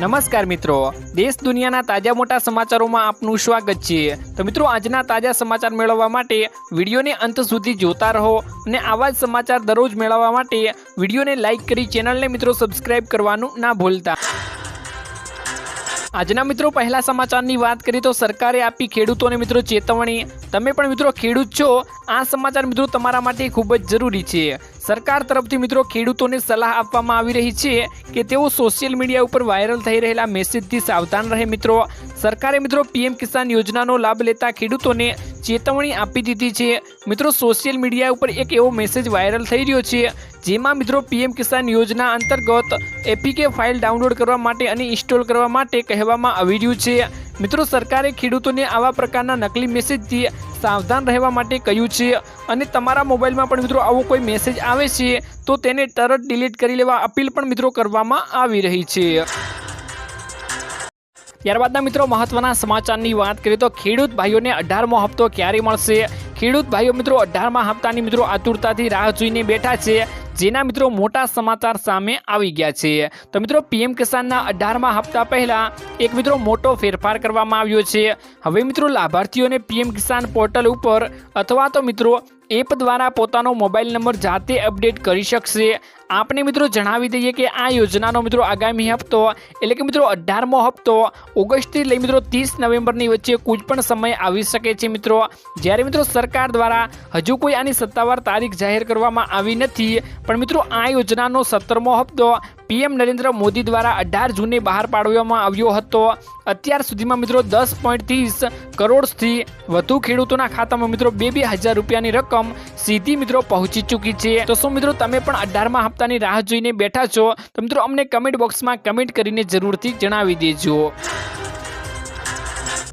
નમસ્કાર મિત્રો. દેશ દુનિયાના તાજા મોટા સમાચારોમાં આપનું સ્વાગત છે. તો મિત્રો, આજના તાજા સમાચાર મેળવવા માટે વિડીયોને અંત સુધી જોતા રહો અને આવા જ સમાચાર દરરોજ મેળવવા માટે વિડીયોને લાઇક કરી ચેનલને મિત્રો સબસ્ક્રાઇબ કરવાનું ના ભૂલતા. આજના મિત્રો, પહેલા સમાચારની વાત કરીએ તો સરકારે આપી ખેડૂતોને મિત્રો ચેતવણી. તમે પણ મિત્રો ખેડૂત છો. આ સમાચાર મિત્રો તમારા માટે ખૂબ જ જરૂરી છે. સરકાર તરફથી મિત્રો ખેડૂતોને સલાહ આપવામાં આવી રહી છે કે તેઓ સોશિયલ મીડિયા ઉપર વાયરલ થઈ રહેલા મેસેજથી સાવધાન રહે મિત્રો. સરકારે મિત્રો પીએમ કિસાન યોજનાનો લાભ લેતા ખેડૂતોને ચેતવણી આપી દીધી છે. મિત્રો સોશિયલ મીડિયા ઉપર એક એવો મેસેજ વાયરલ થઈ રહ્યો છે, જેમાં મિત્રો પીએમ કિસાન યોજના અંતર્ગત એપીકે ફાઇલ ડાઉનલોડ કરવા માટે અને ઇન્સ્ટોલ કરવા માટે કહેવામાં આવી રહ્યું છે. મિત્રો સરકારે ખેડૂતોને આવા પ્રકારના નકલી મેસેજથી સાવધાન રહેવા માટે કહ્યું છે. અને તમારા મોબાઈલમાં પણ મિત્રો આવો કોઈ મેસેજ આવે છે, તો તેને તરત ડિલીટ કરી લેવા અપીલ પણ મિત્રો કરવામાં આવી રહી છે. ત્યારબાદના મિત્રો મહત્વના સમાચારની વાત કરીએ તો ખેડૂત ભાઈઓને અઢારમો હપ્તો ક્યારે મળશે? ખેડૂત ભાઈઓ મિત્રો અઢારમા હપ્તાની મિત્રો આતુરતાથી રાહ જોઈને બેઠા છે. જેના મિત્રો મોટા સમાચાર સામે આવી ગયા છે. તો મિત્રો, પીએમ કિસાનના અઢારમા હપ્તા પહેલા એક મિત્રો મોટો ફેરફાર કરવામાં આવ્યો છે. હવે મિત્રો, લાભાર્થીઓને પીએમ કિસાન પોર્ટલ ઉપર અથવા તો મિત્રો, એપ દ્વારા પોતાનો મોબાઈલ નંબર જાતે અપડેટ કરી શકશે. આપણે મિત્રો જણાવી દઈએ કે આ યોજનાનો મિત્રો આગામી હપ્તો, એટલે કે મિત્રો અઢારમો હપ્તો, ઓગસ્ટથી લઈ મિત્રો ત્રીસ નવેમ્બરની વચ્ચે કોઈ પણ સમય આવી શકે છે મિત્રો. જ્યારે મિત્રો સરકાર દ્વારા હજુ કોઈ આની સત્તાવાર તારીખ જાહેર કરવામાં આવી નથી, પણ મિત્રો આ યોજનાનો સત્તરમો હપ્તો પીએમ નરેન્દ્ર મોદી દ્વારા અઢાર જૂને બહાર પાડવામાં આવ્યો હતો. અત્યાર સુધીમાં મિત્રો દસ પોઈન્ટ ત્રીસ કરોડથી વધુ ખેડૂતોના ખાતામાં મિત્રો બે બે હજાર રૂપિયાની રકમ સીધી મિત્રો પહોંચી ચૂકી છે. તો શું મિત્રો તમે પણ અઢારમા હપ્તાની રાહ જોઈને બેઠા છો તો મિત્રો અમને કમેન્ટ બોક્સમાં કમેન્ટ કરીને જરૂરથી જણાવી દેજો.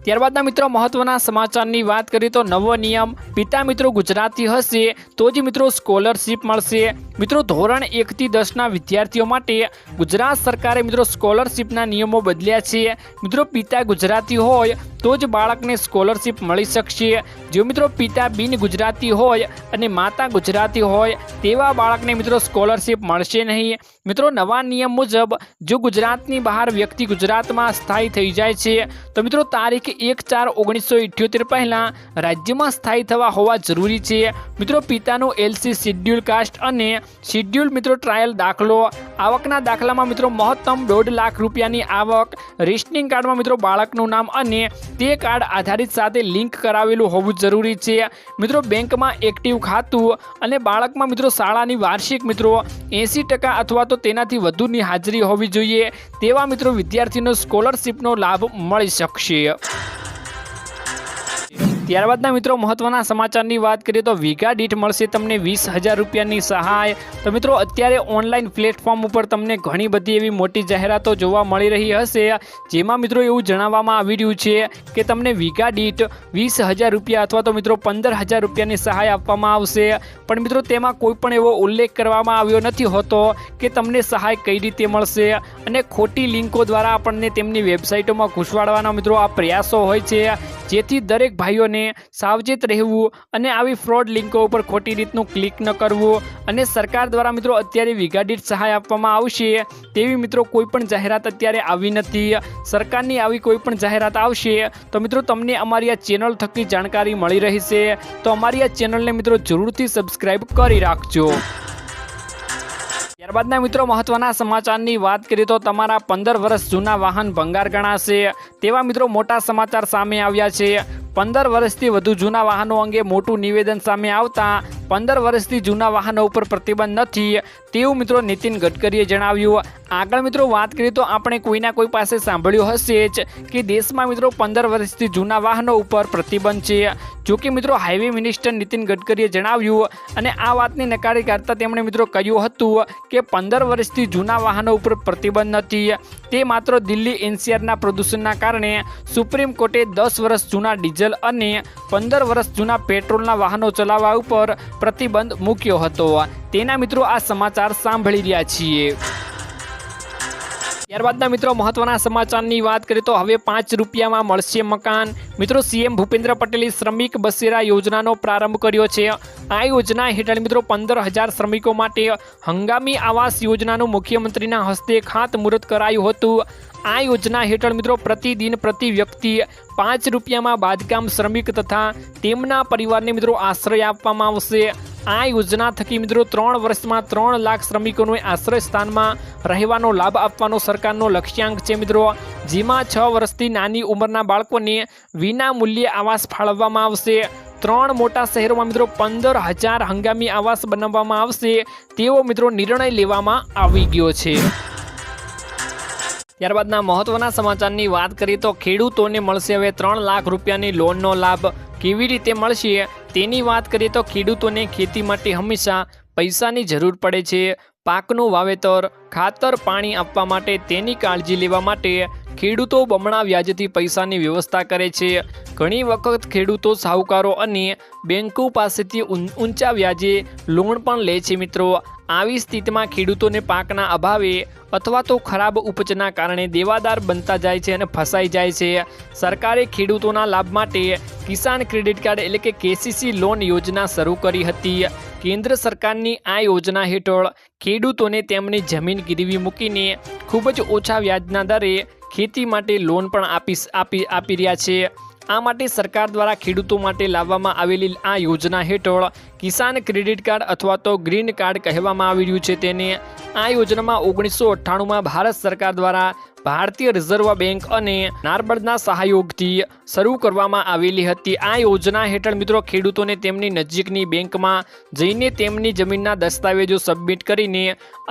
ત્યારબાદના મિત્રો મહત્વના સમાચારની વાત કરીએ તો નવો નિયમ, પિતા મિત્રો ગુજરાતી હશે, તો જ મિત્રો સ્કોલરશીપ મળશે. મિત્રો ધોરણ એકથી દસના વિદ્યાર્થીઓ માટે ગુજરાત સરકારે મિત્રો સ્કોલરશીપના નિયમો બદલ્યા છે. મિત્રો પિતા ગુજરાતી હોય, તો જ બાળકને સ્કોલરશીપ મળી શકશે. જો મિત્રો પિતા બિન ગુજરાતી હોય અને માતા ગુજરાતી હોય, તેવા બાળકને મિત્રો સ્કોલરશીપ મળશે નહીં. મિત્રો નવા નિયમ મુજબ, જો ગુજરાતની બહાર વ્યક્તિ ગુજરાતમાં સ્થાયી થઈ જાય છે, તો મિત્રો તારીખ એક ચાર ઓગણીસો ઇઠ્યોતેર પહેલાં રાજ્યમાં સ્થાયી થવા હોવા જરૂરી છે. મિત્રો, પિતાનું એલસી શિડ્યુલ કાસ્ટ અને શિડ્યુલ મિત્રો ટ્રાયલ દાખલો. આવકના દાખલામાં મિત્રો મહત્તમ દોઢ લાખ રૂપિયાની આવક. રેશનિંગ કાર્ડમાં મિત્રો બાળકનું નામ અને તે કાર્ડ આધારિત સાથે લિંક કરાવેલું હોવું જરૂરી છે. મિત્રો, બેંકમાં એક્ટિવ ખાતું અને બાળકમાં મિત્રો શાળાની વાર્ષિક મિત્રો એંસી ટકા અથવા તો તેનાથી વધુની હાજરી હોવી જોઈએ. તેવા મિત્રો વિદ્યાર્થીનો સ્કોલરશીપનો લાભ મળી શકશે. ત્યારબાદના મિત્રો મહત્વના સમાચારની વાત કરીએ તો વીઘા દીઠ મળશે તમને વીસ હજાર રૂપિયાની સહાય. તો મિત્રો, અત્યારે ઓનલાઈન પ્લેટફોર્મ ઉપર તમને ઘણી બધી એવી મોટી જાહેરાતો જોવા મળી રહી હશે. જેમાં મિત્રો એવું જણાવવામાં આવી રહ્યું છે કે તમને વીઘા દીઠ વીસ હજાર રૂપિયા અથવા તો મિત્રો પંદર હજાર રૂપિયાની સહાય આપવામાં આવશે. પણ મિત્રો, તેમાં કોઈ પણ એવો ઉલ્લેખ કરવામાં આવ્યો નથી હોતો કે તમને સહાય કઈ રીતે મળશે અને ખોટી લિંકો દ્વારા આપણને તેમની વેબસાઇટોમાં ઘૂસવાડવાના મિત્રો આ પ્રયાસો હોય છે. જેથી દરેક ભાઈઓને સાવચેત રહેવું અને આવી ફ્રોડ લિંકો ઉપર ખોટી રીતનું ક્લિક ન કરવું અને સરકાર દ્વારા મિત્રો અત્યારે વીઘા સહાય આપવામાં આવશે તેવી મિત્રો કોઈ પણ જાહેરાત અત્યારે આવી નથી. સરકારની આવી કોઈપણ જાહેરાત આવશે તો મિત્રો તમને અમારી આ ચેનલ થકી જાણકારી મળી રહેશે. તો અમારી આ ચેનલને મિત્રો જરૂરથી સબસ્ક્રાઈબ કરી રાખજો. ત્યારબાદના મિત્રો મહત્વના સમાચારની વાત કરીએ તો તમારા પંદર વર્ષ જૂના વાહન ભંગાર ગણાશે. તેવા મિત્રો મોટા સમાચાર સામે આવ્યા છે. પંદર વર્ષથી વધુ જૂના વાહનો અંગે મોટું નિવેદન સામે આવતા પંદર વર્ષથી જૂના વાહનો ઉપર પ્રતિબંધ નથી. તેવું મિત્રો નીતિન ગડકરીએ જણાવ્યું. આગળ મિત્રો વાત કરીએ તો આપણે કોઈના કોઈ પાસે સાંભળ્યું હશે જ કે દેશમાં મિત્રો પંદર વર્ષથી જૂના વાહનો ઉપર પ્રતિબંધ છે. જો કે મિત્રો હાઈવે મિનિસ્ટર નીતિન ગડકરીએ જણાવ્યું અને આ વાતને નકારી કાઢતા તેમણે મિત્રો કહ્યું હતું કે પંદર વર્ષથી જૂના વાહનો ઉપર પ્રતિબંધ નથી. તે માત્ર દિલ્હી એનસીઆરના પ્રદૂષણના કારણે સુપ્રીમ કોર્ટે દસ વર્ષ જૂના ડીઝલ અને પંદર વર્ષ જૂના પેટ્રોલના વાહનો ચલાવવા ઉપર પ્રતિબંધ મૂક્યો હતો. તેના મિત્રો આ સમાચાર સાંભળી રહ્યા છીએ. ત્યારબાદના મિત્રો મહત્વના સમાચારની વાત કરીએ તો હવે પાંચ રૂપિયામાં મળશે મકાન. મિત્રો સીએમ ભૂપેન્દ્ર પટેલે શ્રમિક બસેરા યોજનાનો પ્રારંભ કર્યો છે. આ યોજના હેઠળ મિત્રો પંદર હજાર શ્રમિકો માટે હંગામી આવાસ યોજનાનું મુખ્યમંત્રીના હસ્તે ખાતમુહૂર્ત કરાયું હતું. આ યોજના હેઠળ મિત્રો પ્રતિદિન પ્રતિ વ્યક્તિ પાંચ રૂપિયામાં બાંધકામ શ્રમિક તથા તેમના પરિવારને મિત્રો આશ્રય આપવામાં આવશે. આ યોજના થકી મિત્રો ત્રણ વર્ષમાં ત્રણ લાખ શ્રમિકોને આશ્રય સ્થાનમાં રહેવાનો લાભ આપવાનો સરકારનો લક્ષ્યાંક છે મિત્રો. જેમાં છ વર્ષથી નાની ઉંમરના બાળકોને વિના મૂલ્યે આવાસ ફાળવવામાં આવશે. ત્રણ મોટા શહેરોમાં મિત્રો પંદર હજાર હંગામી આવાસ બનાવવામાં આવશે. તેવો મિત્રો નિર્ણય લેવામાં આવી ગયો છે. ત્યારબાદના મહત્વના સમાચારની વાત કરીએ તો ખેડૂતોને મળશે હવે ત્રણ લાખ રૂપિયાની લોનનો લાભ. કેવી રીતે મળશે? તેની વાત કરીએ તો ખેડૂતોને ખેતી માટે હંમેશા પૈસાની જરૂર પડે છે. પાકનું વાવેતર, ખાતર, પાણી આપવા માટે તેની કાળજી લેવા માટે ખેડૂતો બમણા વ્યાજથી પૈસાની વ્યવસ્થા કરે છે. ઘણી વખત ખેડૂતો સાહુકારો અને બેન્કો પાસેથી ઊંચા વ્યાજે લોન પણ લે છે મિત્રો. આવી સ્થિતિમાં ખેડૂતોને પાકના અભાવે અથવા તો ખરાબ ઉપજના કારણે દેવાદાર બનતા જાય છે અને ફસાઈ જાય છે. સરકારે ખેડૂતોના લાભ માટે કિસાન ક્રેડિટ કાર્ડ એટલે કે કેસીસી લોન યોજના શરૂ કરી હતી. કેન્દ્ર સરકારની આ યોજના હેઠળ ખેડૂતોને તેમની જમીન ગીરવી મૂકીને ખૂબ જ ઓછા વ્યાજના દરે ખેતી માટે લોન પણ આપી આપી રહ્યા છે. આ માટે સરકાર દ્વારા ખેડૂતો માટે લાવવામાં આવેલી આ યોજના હેઠળ કિસાન ક્રેડિટ કાર્ડ અથવા તો ગ્રીન કાર્ડ કહેવામાં આવી રહ્યું છે. તેને આ યોજનામાં ઓગણીસો અઠ્ઠાણુંમાં ભારત સરકાર દ્વારા ભારતીય રિઝર્વ બેંક અને નારબળના સહયોગથી શરૂ કરવામાં આવેલી હતી. આ યોજના હેઠળ મિત્રો ખેડૂતોને તેમની નજીકની બેંકમાં જઈને તેમની જમીનના દસ્તાવેજો સબમિટ કરીને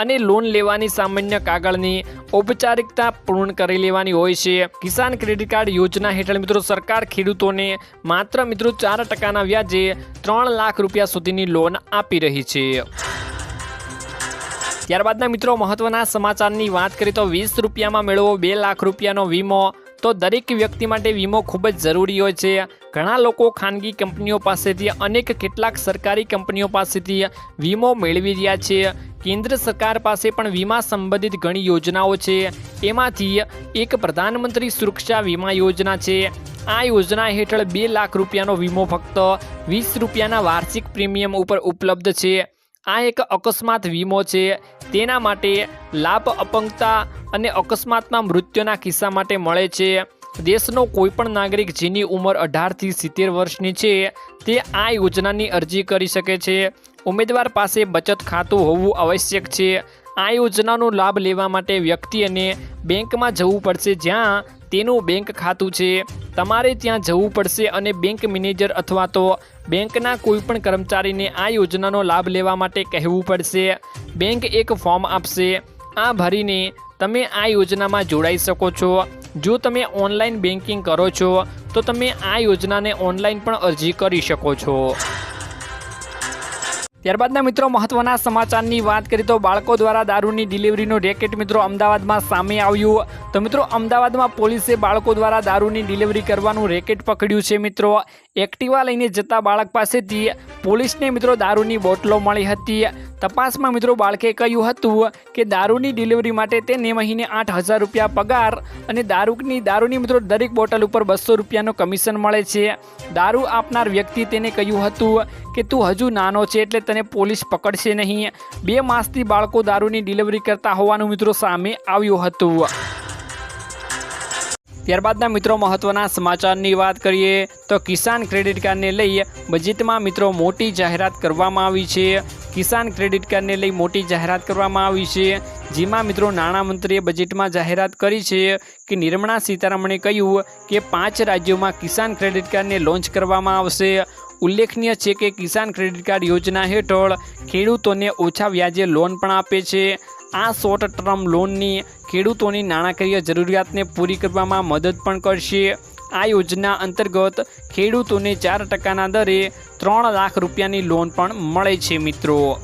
અને લોન લેવાની સામાન્ય કાગળની ઔપચારિકતા પૂર્ણ કરી લેવાની હોય છે. કિસાન ક્રેડિટ કાર્ડ યોજના હેઠળ મિત્રો સરકાર ખેડૂતોને માત્ર મિત્રો ચાર ટકાના વ્યાજે ત્રણ લાખ રૂપિયા સુધીની લોન આપી રહી છે. ત્યારબાદના મિત્રો, મહત્વના સમાચારની વાત કરીએ તો વીસ રૂપિયામાં મેળવો બે લાખ રૂપિયાનો વીમો. તો દરેક વ્યક્તિ માટે વીમો ખૂબ જ જરૂરી હોય છે. ઘણા લોકો ખાનગી કંપનીઓ પાસેથી અનેક કેટલાક સરકારી કંપનીઓ પાસેથી વીમો મેળવી રહ્યા છે. કેન્દ્ર સરકાર પાસે પણ વીમા સંબંધિત ઘણી યોજનાઓ છે. એમાંથી એક પ્રધાનમંત્રી સુરક્ષા વીમા યોજના છે. આ યોજના હેઠળ બે લાખ રૂપિયાનો વીમો ફક્ત વીસ રૂપિયાના વાર્ષિક પ્રીમિયમ ઉપર ઉપલબ્ધ છે. આ એક અકસ્માત વીમો છે. તેના માટે લાભ અપંગતા અને અકસ્માતમાં મૃત્યુના કિસ્સા માટે મળે છે. દેશનો કોઈપણ નાગરિક જેની ઉંમર અઢારથી સિત્તેર વર્ષની છે, તે આ યોજનાની અરજી કરી શકે છે. ઉમેદવાર પાસે બચત ખાતું હોવું આવશ્યક છે. આ યોજનાનો લાભ લેવા માટે વ્યક્તિ અને બેંકમાં જવું પડશે જ્યાં તેનું બેંક ખાતું છે. તમારે ત્યાં જવું પડશે અને બેંક મેનેજર અથવા તો બેંકના કોઈપણ કર્મચારીને આ યોજનાનો લાભ લેવા માટે કહેવું પડશે. બેંક એક ફોર્મ આપશે. આ ભરીને તમે આ યોજનામાં જોડાઈ શકો છો. જો તમે ઓનલાઈન બેન્કિંગ કરો છો, તો તમે આ યોજનાને ઓનલાઈન પણ અરજી કરી શકો છો. ત્યારબાદના મિત્રો મહત્વના સમાચારની વાત કરીએ તો બાળકો દ્વારા દારૂની ડિલિવરીનું રેકેટ મિત્રો અમદાવાદમાં સામે આવ્યું. તો મિત્રો, અમદાવાદમાં પોલીસે બાળકો દ્વારા દારૂની ડિલિવરી કરવાનું રેકેટ પકડ્યું છે મિત્રો. એક્ટિવા લઈને જતા બાળક પાસેથી પોલીસને મિત્રો દારૂની બોટલો મળી હતી. તપાસમાં મિત્રો બાળકે કહ્યું હતું કે દારૂની ડિલિવરી માટે તેને મહિને આઠ હજાર રૂપિયા પગાર અને દારૂની દારૂની મિત્રો દરેક બોટલ ઉપર બસો રૂપિયાનો કમિશન મળે છે. દારૂ આપનાર વ્યક્તિ તેને કહ્યું હતું કે તું હજુ નાનો છે એટલે તને પોલીસ પકડશે નહીં. બે માસથી બાળકો દારૂની ડિલિવરી કરતા હોવાનું મિત્રો સામે આવ્યું હતું. ત્યારબાદના મિત્રો મહત્વના સમાચારની વાત કરીએ તો કિસાન ક્રેડિટ કાર્ડને લઈ બજેટમાં મિત્રો મોટી જાહેરાત કરવામાં આવી છે. કિસાન ક્રેડિટ કાર્ડને લઈ મોટી જાહેરાત કરવામાં આવી છે. જેમાં મિત્રો નાણામંત્રીએ બજેટમાં જાહેરાત કરી છે કે નિર્મળા સીતારમણે કહ્યું કે પાંચ રાજ્યોમાં કિસાન ક્રેડિટ કાર્ડને લોન્ચ કરવામાં આવશે. ઉલ્લેખનીય છે કે કિસાન ક્રેડિટ કાર્ડ યોજના હેઠળ ખેડૂતોને ઓછા વ્યાજે લોન પણ આપે છે. આ શોર્ટ ટર્મ લોનની ખેડૂતોની નાણાકીય જરૂરિયાતને પૂરી કરવામાં મદદ પણ કરશે. આ યોજના અંતર્ગત ખેડૂતોને ચાર ટકાના દરે ત્રણ લાખ રૂપિયાની લોન પણ મળે છે, મિત્રો.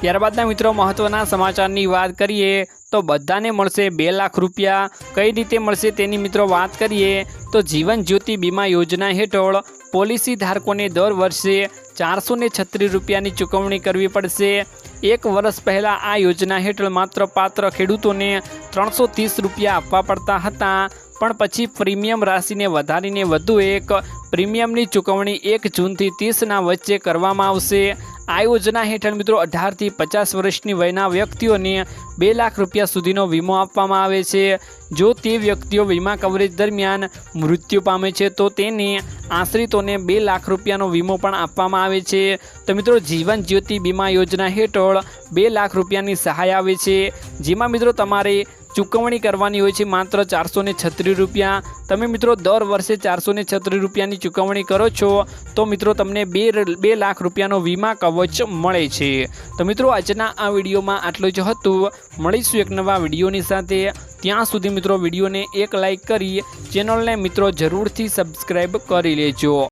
ત્યારબાદના મિત્રો, મહત્વના સમાચારની વાત કરીએ તો બધાને મળશે બે લાખ રૂપિયા. કઈ રીતે મળશે તેની મિત્રો વાત કરીએ તો જીવન જ્યોતિ બીમા યોજના હેઠળ પોલિસી ધારકોને દર વર્ષે ચારસો છત્રીસ રૂપિયાની ચૂકવણી કરવી પડશે. એક વર્ષ પહેલાં આ યોજના હેઠળ માત્ર પાત્ર ખેડૂતોને ત્રણસો ત્રીસ રૂપિયા આપવા પડતા હતા. પણ પછી પ્રીમિયમ રાશિને વધારીને વધુ એક પ્રીમિયમની ચૂકવણી એક જૂનથી ત્રીસના વચ્ચે કરવામાં આવશે. આ યોજના હેઠળ મિત્રો અઢારથી પચાસ વર્ષની વયના વ્યક્તિઓને બે લાખ રૂપિયા સુધીનો વીમો આપવામાં આવે છે. જો તે વ્યક્તિઓ વીમા કવરેજ દરમિયાન મૃત્યુ પામે છે, તો તેને આશ્રિતોને બે લાખ રૂપિયાનો વીમો પણ આપવામાં આવે છે. તો મિત્રો જીવન જ્યોતિ વીમા યોજના હેઠળ બે લાખ રૂપિયાની સહાય આવે છે. જેમાં મિત્રો તમારે ચૂકવણી કરવાની હોય છે માત્ર ચારસો છત્રીસ રૂપિયા. તમે મિત્રો દર વર્ષે ચારસો છત્રીસ રૂપિયાની ચૂકવણી કરો છો, તો મિત્રો તમને બે બે લાખ રૂપિયાનો વીમા કવચ મળે છે. તો મિત્રો આજના આ વિડીયોમાં આટલું જ હતું. મળીશું એક નવા વિડીયોની સાથે. ત્યાં સુધી મિત્રો વિડીયોને એક લાઈક કરી, ચેનલને મિત્રો જરૂરથી સબસ્ક્રાઈબ કરી લેજો.